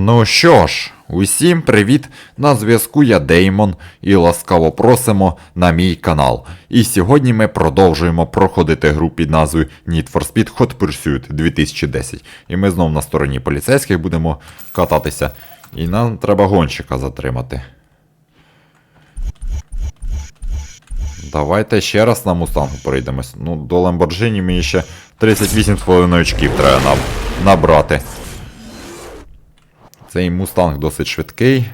Ну що ж, усім привіт! На зв'язку я Деймон і ласкаво просимо на мій канал. І сьогодні ми продовжуємо проходити гру під назвою Need for Speed Hot Pursuit 2010. І ми знов на стороні поліцейських будемо кататися. І нам треба гонщика затримати. Давайте ще раз на Мустангу пройдемось. Ну, до Lamborghini мені ще 38,5 очків треба наб- набрати. Цей мустанг досить швидкий.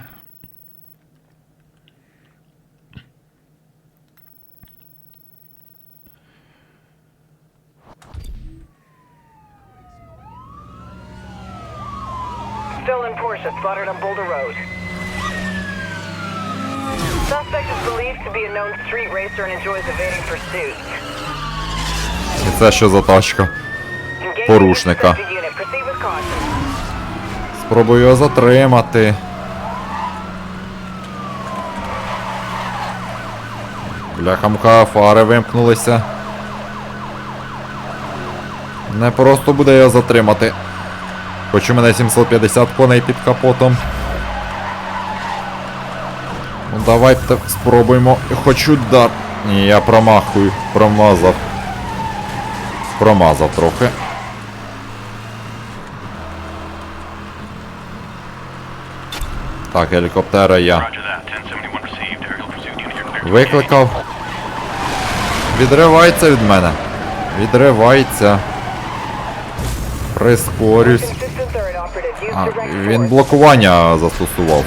Stolen Porsche spotted on Boulder Road. Suspect is believed to be a known street racer and enjoys evading pursuit. І це що за тачка? Engage Порушника. Спробую його затримати. Бляха-муха, фари вимкнулися. Не просто буде його затримати. Хоч у мене 750 коней під капотом. Ну давайте спробуємо. Хоч удар. Ні, я промахую. Промазав. Промазав трохи. Так, гелікоптера я Roger that. 1071 received. Aerial pursuit unit, you're clear. викликав. Відривається від мене. Відривається. Прискорюсь. А, він блокування застосував.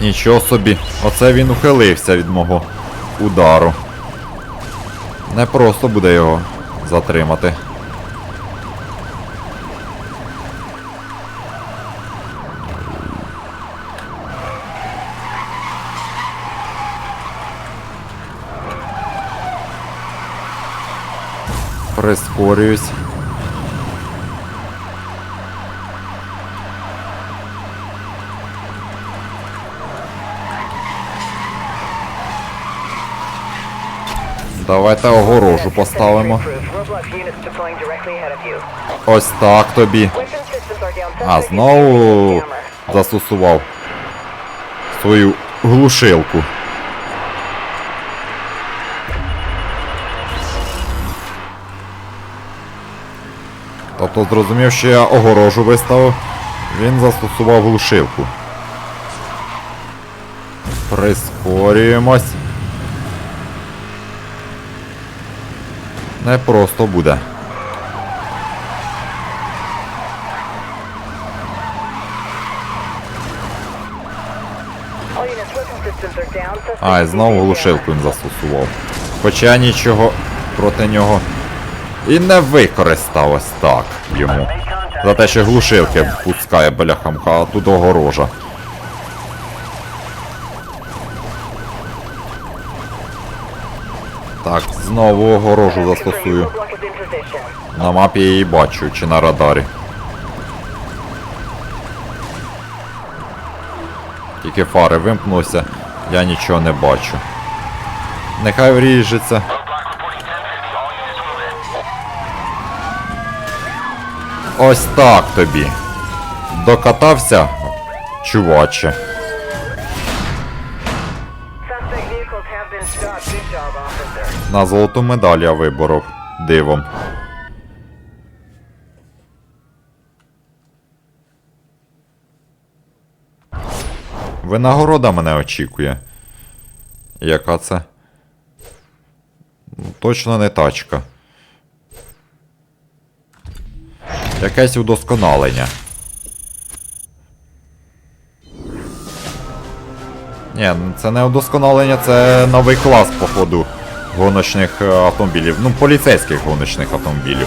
Нічого собі. Оце він ухилився від мого удару. Не просто буде його затримати. Прискорююсь. Давайте огорожу поставимо. Ось так тобі. А, знову застосував свою глушилку. Тобто зрозумів, що я огорожу виставив, він застосував глушилку. Прискорюємось. Не просто буде. А, і знову глушилку він застосував. Хоча нічого проти нього і не використав ось так йому. За те, що глушилки пускає бляхамка, а тут огорожа. Так, знову огорожу застосую. На мапі її бачу, чи на радарі. Тільки фари вимкнулися, я нічого не бачу. Нехай вріжеться. Ось так тобі. Докатався, чуваче. На золоту медаль я виборов дивом. Винагорода мене очікує. Яка це? Ну, Точно не тачка. Якесь удосконалення. Ні, ну, це не удосконалення, це новий клас, походу, гоночних е, автомобілів. Ну, поліцейських гоночних автомобілів.